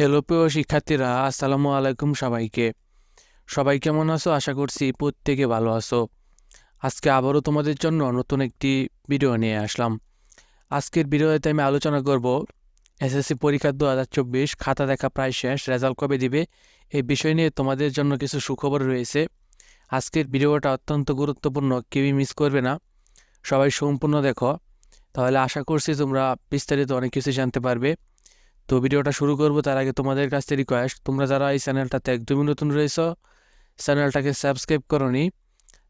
Hello, প্রিয় শিক্ষার্থীরা, আসসালামু আলাইকুম সবাইকে। সবাই কেমন আছো? আশা করছি প্রত্যেকে ভালো আছো। আজকে আবারও তোমাদের জন্য নতুন একটি ভিডিও নিয়ে আসলাম। আজকের ভিডিওতে আমি আলোচনা করব, এসএসসি পরীক্ষা দু হাজার চব্বিশ খাতা দেখা প্রায় শেষ, রেজাল্ট কবে দিবে? এই বিষয় নিয়ে তোমাদের জন্য কিছু সুখবর রয়েছে। আজকের ভিডিওটা অত্যন্ত গুরুত্বপূর্ণ, কেউই মিস করবে না। সবাই সম্পূর্ণ দেখো। তাহলে আশা করছি তোমরা বিস্তারিত অনেক কিছু জানতে পারবে। তো ভিডিওটা শুরু করব, তার আগে তোমাদের কাছ থেকে রিকোয়েস্ট তোমরা যারা এই চ্যানেলটাতে একদমই নতুন রয়েছো, চ্যানেলটাকে সাবস্ক্রাইব করনি,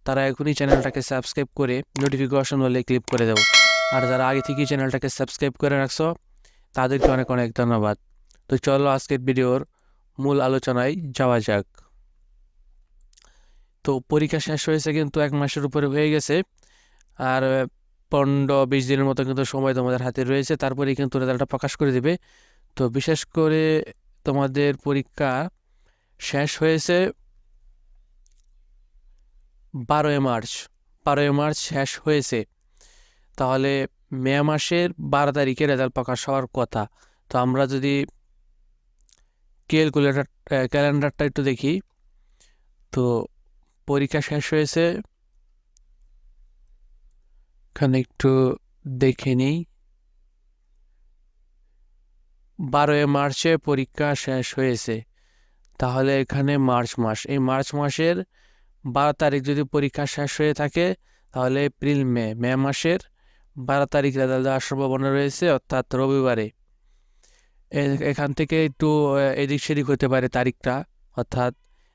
তারা এখনই চ্যানেলটাকে সাবস্ক্রাইব করে নোটিফিকেশন হলে ক্লিক করে দাও। আর যারা আগে থেকেই চ্যানেলটাকে সাবস্ক্রাইব করে রাখছো, তাদেরকে অনেক অনেক ধন্যবাদ। তো চলো আজকের ভিডিওর মূল আলোচনায় যাওয়া যাক। তো পরীক্ষা শেষ হয়েছে কিন্তু এক মাসের উপরে হয়ে গেছে, আর পনেরো, বিশ দিনের মতো কিন্তু সময় তোমাদের হাতে রয়েছে, তারপরেই কিন্তু রেজাল্টটা প্রকাশ করে দেবে। তো বিশেষ করে তোমাদের পরীক্ষা শেষ হয়েছে বারোই মার্চ। বারোই মার্চ শেষ হয়েছে। তাহলে মে মাসের বারো তারিখে রেজাল্ট প্রকাশ হওয়ার কথা। তো আমরা যদি ক্যালকুলেটার ক্যালেন্ডারটা একটু দেখি। তো পরীক্ষা শেষ হয়েছে। এখানে একটু দেখে নিই। বারোই মার্চে পরীক্ষা শেষ হয়েছে। তাহলে এখানে মার্চ মাস। এই মার্চ মাসের বারো তারিখ যদি পরীক্ষা শেষ হয়ে থাকে, তাহলে এপ্রিল, মে। মে মাসের বারো তারিখ রেজাল্ট দেওয়ার সম্ভাবনা রয়েছে, অর্থাৎ রবিবারে। এখান থেকে একটু এদিক সেদিক হতে পারে তারিখটা, অর্থাৎ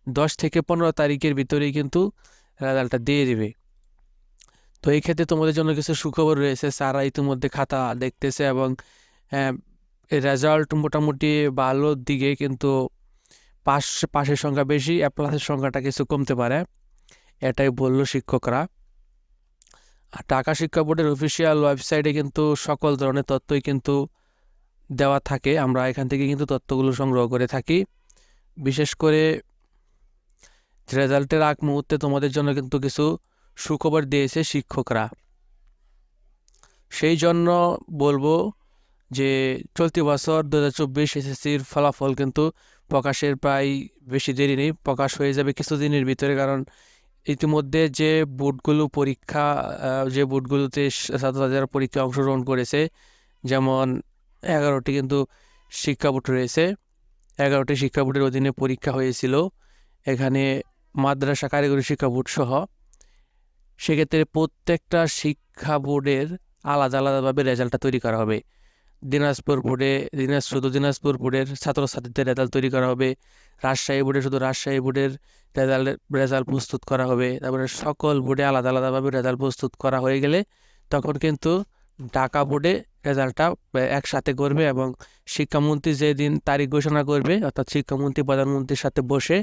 দশ থেকে পনেরো তারিখের ভিতরেই কিন্তু রেজাল্টটা দিয়ে দেবে। তো এই ক্ষেত্রে তোমাদের জন্য কিছু সুখবর রয়েছে। স্যাররা ইতিমধ্যে খাতা দেখতেছে এবং রেজাল্ট মোটামুটি ভালোর দিকে কিন্তু পাশ, পাশের সংখ্যা বেশি প্লাসের সংখ্যাটা কিছু কমতে পারে। এটাই বলল শিক্ষকরা। আর ঢাকা শিক্ষা বোর্ডের অফিসিয়াল ওয়েবসাইটে কিন্তু সকল ধরনের তথ্যই কিন্তু দেওয়া থাকে। আমরা এখান থেকে কিন্তু তথ্যগুলো সংগ্রহ করে থাকি। বিশেষ করে রেজাল্টের আগ মুহূর্তে তোমাদের জন্য কিন্তু কিছু সুখবর দিয়েছে শিক্ষকরা। সেই জন্য বলব যে চলতি বছর দু হাজার চব্বিশ এসএসসির ফলাফল কিন্তু প্রকাশের প্রায় বেশি দেরি নেই, প্রকাশ হয়ে যাবে কিছুদিনের ভিতরে। কারণ ইতিমধ্যে যে বোর্ডগুলো পরীক্ষা যে বোর্ডগুলোতে ছাত্রছাত্রীরা পরীক্ষায় অংশগ্রহণ করেছে, যেমন এগারোটি কিন্তু শিক্ষা বোর্ড রয়েছে। এগারোটি শিক্ষা বোর্ডের অধীনে পরীক্ষা হয়েছিল। এখানে মাদ্রাসা, কারিগরি শিক্ষা বোর্ড সহ। সেক্ষেত্রে প্রত্যেকটা শিক্ষা বোর্ডের আলাদা, আলাদাভাবে রেজাল্টটা তৈরি করা হবে। দিনাজপুর বোর্ডে, দিনাজ, শুধু দিনাজপুর বোর্ডের ছাত্রছাত্রীদের রেজাল্ট তৈরি করা হবে। রাজশাহী বোর্ডে শুধু রাজশাহী বোর্ডের রেজাল্ট রেজাল্ট প্রস্তুত করা হবে। তারপরে সকল বোর্ডে আলাদা আলাদাভাবে রেজাল্ট প্রস্তুত করা হয়ে গেলে তখন কিন্তু ঢাকা বোর্ডে রেজাল্টটা একসাথে করবে এবং শিক্ষামন্ত্রী যেদিন তারিখ ঘোষণা করবে, অর্থাৎ শিক্ষামন্ত্রী, প্রধানমন্ত্রীর সাথে বসে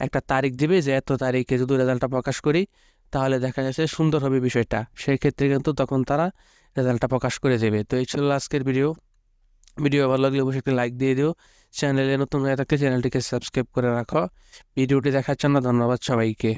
একটা তারিখ দিবে যে এত তারিখে যদি রেজাল্টটা প্রকাশ করি, তাহলে দেখা যাচ্ছে সুন্দর হবে বিষয়টা। সেই ক্ষেত্রে কিন্তু তখন তারা রেজাল্টটা প্রকাশ করে দেবে। তো এই ছিল আজকের ভিডিও। ভিডিও ভালো লাগলে অবশ্যই একটি লাইক দিয়ে দিও। চ্যানেলে নতুন হয়ে থাকলে চ্যানেলটিকে সাবস্ক্রাইব করে রাখো। ভিডিওটি দেখার জন্য ধন্যবাদ সবাইকে।